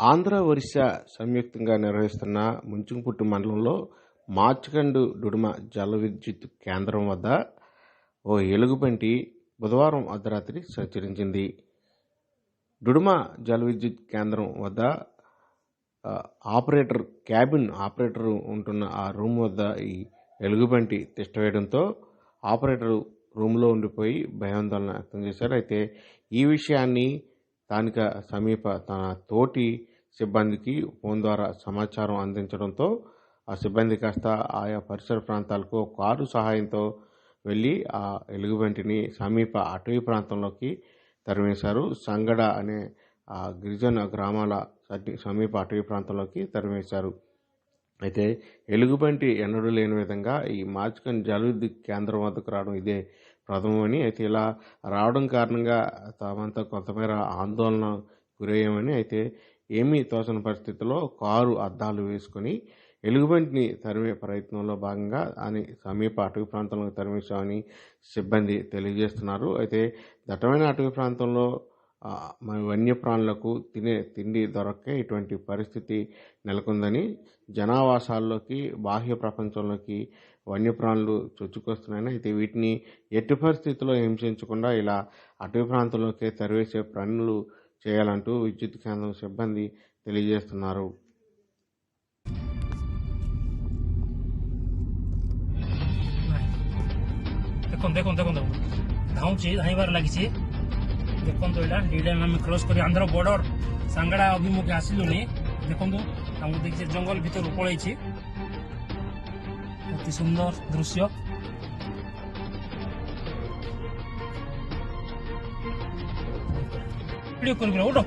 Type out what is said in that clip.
ఆంధ్ర ఒరిస్సా సంయుక్తంగా నిర్వహిస్తున్న ముంచుంపుట్టు మండలంలో మార్చికండు డుడుమ జల విద్యుత్ కేంద్రం వద్ద ఓ ఎలుగుబంటి బుధవారం అర్ధరాత్రి సంచరించింది. డుడుమ జల విద్యుత్ కేంద్రం వద్ద ఆపరేటర్ క్యాబిన్ ఆపరేటర్ ఉంటున్న ఆ రూమ్ వద్ద ఈ ఎలుగుబంటి తిష్టవేయడంతో ఆపరేటర్ రూమ్లో ఉండిపోయి భయాందోళన వ్యక్తం చేశారు. అయితే ఈ విషయాన్ని స్థానిక సమీప తన తోటి సిబ్బందికి ఫోన్ ద్వారా సమాచారం అందించడంతో ఆ సిబ్బంది కాస్త ఆయా పరిసర ప్రాంతాలకు కారు సహాయంతో వెళ్ళి ఆ ఎలుగుబంటిని సమీప అటవీ ప్రాంతంలోకి తరిమేశారు. సంగడ అనే ఆ గిరిజన గ్రామాల సమీప అటవీ ప్రాంతంలోకి తరిమేశారు. అయితే ఎలుగుబంటి ఎన్నడూ లేని విధంగా ఈ మార్చుకొని జల విద్యుత్ కేంద్రం వద్దకు రావడం ఇదే ప్రథమమని అయితే ఇలా రావడం కారణంగా తామంతా కొంతమేర ఆందోళన గురయ్యామని అయితే ఏమీ తోచని పరిస్థితిలో కారు అద్దాలు వేసుకొని ఎలుగుబంటిని తరిమే ప్రయత్నంలో భాగంగా అని సమీప అటవీ ప్రాంతంలో తరిమేశామని సిబ్బంది తెలియజేస్తున్నారు. అయితే దట్టమైన అటవీ ప్రాంతంలో మన వన్యప్రాణులకు తినే తిండి దొరక్క ఇటువంటి పరిస్థితి నెలకొందని జనావాసాల్లోకి బాహ్య ప్రపంచంలోకి వన్యప్రాణులు చొచ్చుకొస్తున్నాయని అయితే వీటిని ఎట్టి పరిస్థితుల్లో హింసించకుండా ఇలా అటవీ ప్రాంతంలోకి తరివేసే పనులు చేయాలంటూ విద్యుత్ కేంద్రం సిబ్బంది తెలియజేస్తున్నారు ଦେଖନ୍ତୁ ଦେଖନ୍ତୁ ଦେଖନ୍ତୁ ଧାଉଁଛି ଧାଇଁବାରେ ଲାଗିଛି দেখন্তু এটা ডিডেন আমি ক্রস করি আন্ধ্র বর্ডর সাঙ্গড়া অভিমুখে আসিলুনি দেখুন আমি দেখছি জঙ্গল ভিতর পড়াইছি অতি সুন্দর দৃশ্য ভিডিও করবি ওটো